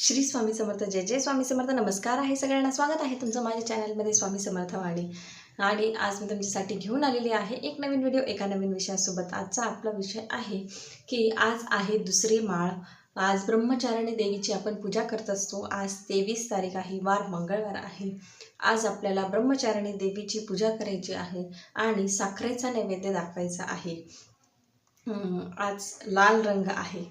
श्री स्वामी समर्थ. जय जय स्वामी समर्थ. नमस्कार आहे सगळ्यांना. स्वागत आहे तुमचं माझ्या चॅनलमध्ये स्वामी समर्थ वाणी. आणि आज मी तुमच्यासाठी घेऊन आलेली आहे एक नवीन व्हिडिओ एका नवीन विषयासोबत. आजचा आपला विषय आहे की आज आहे दुसरी माळ. आज ब्रह्मचारिणी देवीची आपण पूजा करत असतो. आज तेवीस तारीख आहे वार मंगळवार आहे. आज आपल्याला ब्रह्मचारिणी देवीची पूजा करायची आहे आणि साखरेचा नैवेद्य दाखवायचा आहे. आज लाल रंग आहे.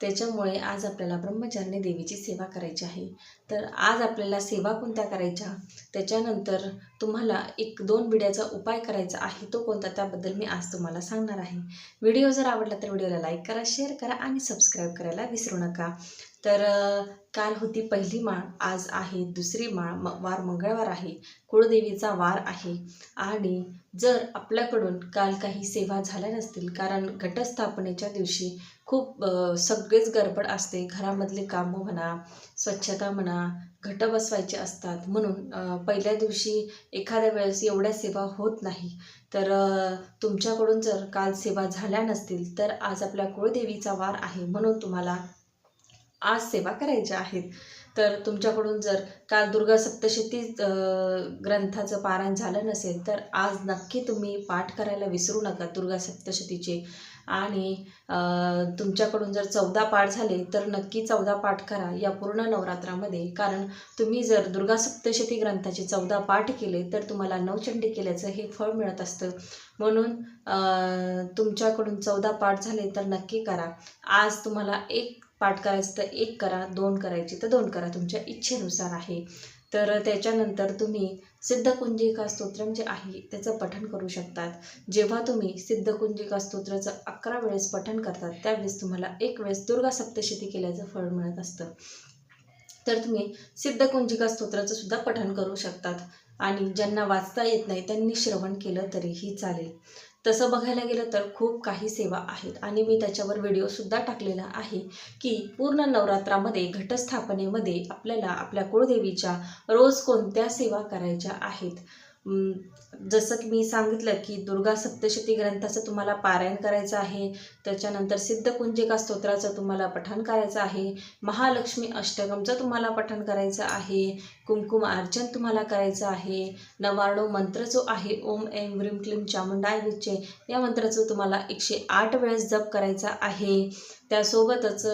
त्याच्यामुळे आज आपल्याला ब्रह्मचारिणी देवीची सेवा करायची आहे. तर आज आपल्याला सेवा कोणत्या करायच्या? त्याच्यानंतर तुम्हाला एक दोन विड्याचा उपाय करायचा आहे तो कोणता त्याबद्दल मी आज तुम्हाला सांगणार आहे. व्हिडिओ जर आवडला तर व्हिडिओला लाईक करा शेअर करा आणि सबस्क्राईब करायला विसरू नका. तर काल होती पहिली माळ आज आहे दुसरी माळ म वार मंगळवार आहे कुळदेवीचा वार आहे. आणि जर आपल्याकडून काल काही सेवा झाल्या नसतील कारण घटस्थापनेच्या दिवशी खूप सगळेच गडबड असते. घरामधले कामं म्हणा स्वच्छता म्हणा घट बसवायचे असतात. म्हणून पहिल्या दिवशी एखाद्या वेळेस एवढ्या सेवा होत नाही. तर तुमच्याकडून जर काल सेवा झाल्या नसतील तर आज आपल्या कुळदेवीचा वार आहे म्हणून तुम्हाला आज सेवा करायच्या आहेत. तर तुमच्याकडून जर काल दुर्गा सप्तशती ग्रंथाचं पारायण झालं नसेल तर आज नक्की तुम्ही पाठ करायला विसरू नका दुर्गा सप्तशतीचे. आणि तुमच्याकडून जर चौदा पाठ झाले तर नक्की चौदा पाठ करा या पूर्ण नवरात्रामध्ये. कारण तुम्ही जर दुर्गा सप्तशती ग्रंथाचे चौदा पाठ केले तर तुम्हाला नवचंडी केल्याचं हे फळ मिळत असतं. म्हणून तुमच्याकडून चौदा पाठ झाले तर नक्की करा. आज तुम्हाला एक पाठ करायचं तर एक करा दोन करायची तर दोन करा तुमच्या इच्छेनुसार आहे. तर त्याच्यानंतर तुम्ही सिद्धकुंजिका स्तोत्रम जे आहे त्याचं पठण करू शकतात. जेव्हा तुम्ही सिद्धकुंजिका स्तोत्राचं अकरा वेळेस पठण करतात त्यावेळेस तुम्हाला एक वेळेस दुर्गा सप्तशती केल्याचं फळ मिळत असतं. तर तुम्ही सिद्धकुंजिका स्तोत्राचं सुद्धा पठण करू शकतात. आणि ज्यांना वाचता येत नाही त्यांनी श्रवण केलं तरीही चालेल. तसं बघायला गेलं तर खूप काही सेवा आहेत. आणि मी त्याच्यावर व्हिडिओसुद्धा टाकलेला आहे की पूर्ण नवरात्रामध्ये घटस्थापनेमध्ये आपल्याला आपल्या कुळदेवीच्या रोज कोणत्या सेवा करायच्या आहेत? जसं की मी सांगितलं की दुर्गा सप्तशती ग्रंथाचं तुम्हाला पारायण करायचं आहे त्याच्यानंतर सिद्धकुंजिका स्तोत्राचं तुम्हाला पठण करायचं आहे महालक्ष्मी अष्टकमचं तुम्हाला पठण करायचं आहे कुमकुम अर्चन तुम्हाला करायचं आहे नवार्णव मंत्र जो आहे ओम एम व्रीम क्लीम चामुंडाय विच्चे या मंत्राचं तुम्हाला एकशे आठ वेळेस जप करायचा आहे. त्यासोबतच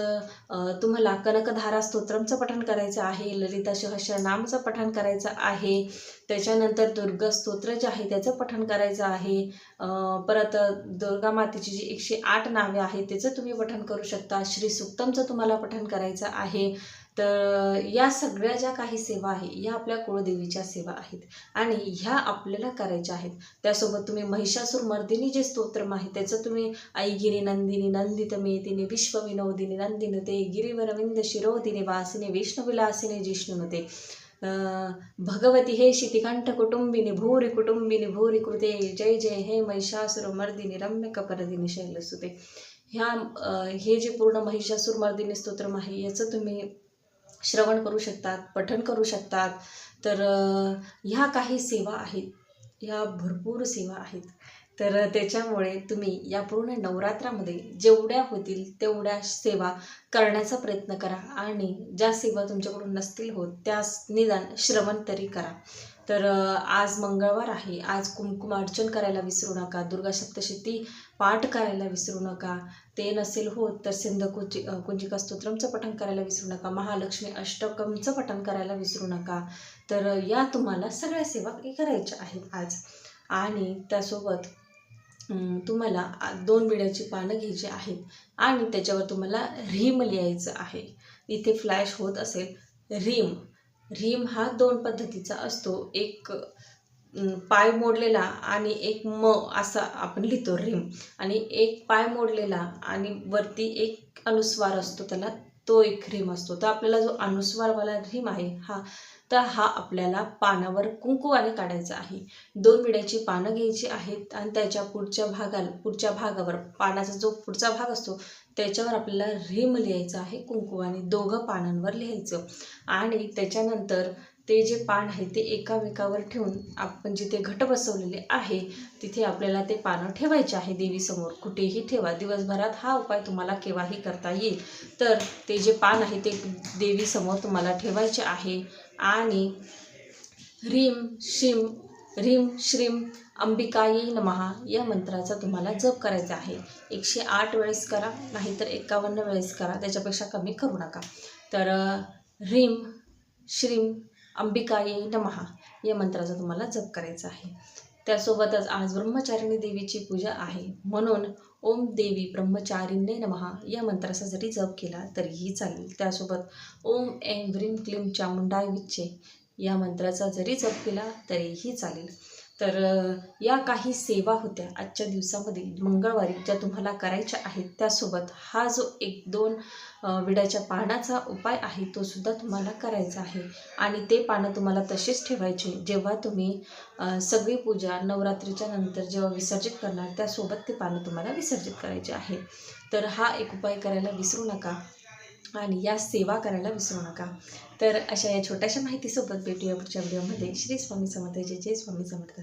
तुम्हाला कनकधारा स्तोत्रमचं पठण करायचं आहे ललिता सहस्रनामचं पठण करायचं आहे. त्याच्यानंतर दुर्गा स्तोत्र जे आहे त्याचं पठण करायचं आहे. परत दुर्गा मातेची जी एकशे आठ नावे आहेत त्याचं तुम्ही पठण करू शकता. श्री सुक्तमचं तुम्हाला पठण करायचं आहे. तर या सगळ्या ज्या काही सेवा आहे या आपल्या कुळदेवीच्या सेवा आहेत आणि ह्या आपल्याला करायच्या आहेत. त्यासोबत तुम्ही महिषासूर मर्दिनी जे स्तोत्रम आहे त्याचं तुम्ही ऐगिरी नंदिनी नंदित मेदिनी विश्वविनोदिनी नंदिनुते गिरिवरविंद शिरोदिनी वासिनी विष्णुविलासिनी जिष्णुनुते भगवती हे शितिकंठ कुटुंबिनी भूरी कुटुंबिनी भूरी कृते जय जय हे महिषासुर मर्दिनी रम्य कपरदिनी शैलसुते ह्या हे जे पूर्ण महिषासुर मर्दिनी स्तोत्रम आहे याचं तुम्ही श्रवण करू शकतात पठण करू शकतात. तर ह्या काही सेवा आहेत. ह्या भरपूर सेवा आहेत. तर त्याच्यामुळे तुम्ही या पूर्ण नवरात्रामध्ये जेवढ्या होतील तेवढ्या सेवा करण्याचा प्रयत्न करा आणि ज्या सेवा तुमच्याकडून नसतील होत त्या निदान श्रवण तरी करा. तर आज मंगळवार आहे. आज कुंकुमार्चन करायला विसरू नका दुर्गा सप्तशती पाठ करायला विसरू नका ते नसेल होत तर सिंध कुंजी कुंजिका स्तोत्रमचं पठण करायला विसरू नका महालक्ष्मी अष्टकमचं पठण करायला विसरू नका. तर या तुम्हाला सगळ्या सेवा करायच्या आहेत आज. आणि त्यासोबत तुम्हाला दोन विड्याची पानं घ्यायची आहेत आणि त्याच्यावर तुम्हाला रीम लिहायचं आहे. इथे फ्लॅश होत असेल रीम. रीम हा दोन पद्धतीचा असतो. एक पाय मोडलेला आणि एक म असा आपण लिहितो रिम. आणि एक पाय मोडलेला आणि वरती एक अनुस्वार असतो त्याला तो एक रिम असतो. तर आपल्याला जो अनुस्वारवाला रिम आहे हा तर हा आपल्याला पानावर कुंकुवाने काढायचा आहे. दोन विड्याची पानं घ्यायची आहेत आणि त्याच्या पुढच्या भागाला पुढच्या भागावर पानाचा जो पुढचा भाग असतो त्याच्यावर आपल्याला रिम लिहायचं आहे कुंकुवाने दोघं पानांवर लिहायचं. आणि त्याच्यानंतर ते जे पान आहे ते एकामेकावर ठेवून आपण जिथे घट बसवलेले आहे तिथे आपल्याला ते पानं ठेवायचे आहे देवीसमोर. कुठेही ठेवा. दिवसभरात हा उपाय तुम्हाला केव्हाही करता येईल. तर ते जे पान आहे ते देवीसमोर तुम्हाला ठेवायचे आहे. आणि ह्रीम श्रीम ह्रीम श्रीम अंबिकाई नमहा या मंत्राचा तुम्हाला जप करायचा आहे. एकशे आठ वेळेस करा नाहीतर एकावन्न वेळेस करा त्याच्यापेक्षा कमी करू नका. तर रिम ह्रीम श्रीम अंबिकाई नमहा या मंत्राचा तुम्हाला जप करायचा आहे. त्यासोबतच आज ब्रह्मचारिणी देवीची पूजा आहे. म्हणून ओम देवी ब्रह्मचारिणे नमहा. या मंत्राचा जरी जप केला तरीही चालेल. त्यासोबत ओम ऐं ह्रीम क्लीम चामुंडाय विच्चे. या मंत्राचा जरी जप केला तरीही चालेल. तर या काही सेवा होत्या आजच्या दिवसामध्ये मंगळवारी ज्या तुम्हाला करायच्या आहेत त्यासोबत हा जो एक दोन विड्याच्या पानाचा उपाय आहे तो सुद्धा तुम्हाला करायचा आहे. आणि ते पानं तुम्हाला तसेच ठेवायचे. जेव्हा तुम्ही सगळी पूजा नवरात्रीच्या नंतर जेव्हा विसर्जित करणार त्यासोबत ते पानं तुम्हाला विसर्जित करायचे आहे. तर हा एक उपाय करायला विसरू नका. आणि या सेवा करायला विसरू नका. तर अशा या छोट्याशा माहितीसोबत भेटूया पुढच्या व्हिडिओमध्ये. श्री स्वामी समर्थ जय जय स्वामी समर्थ.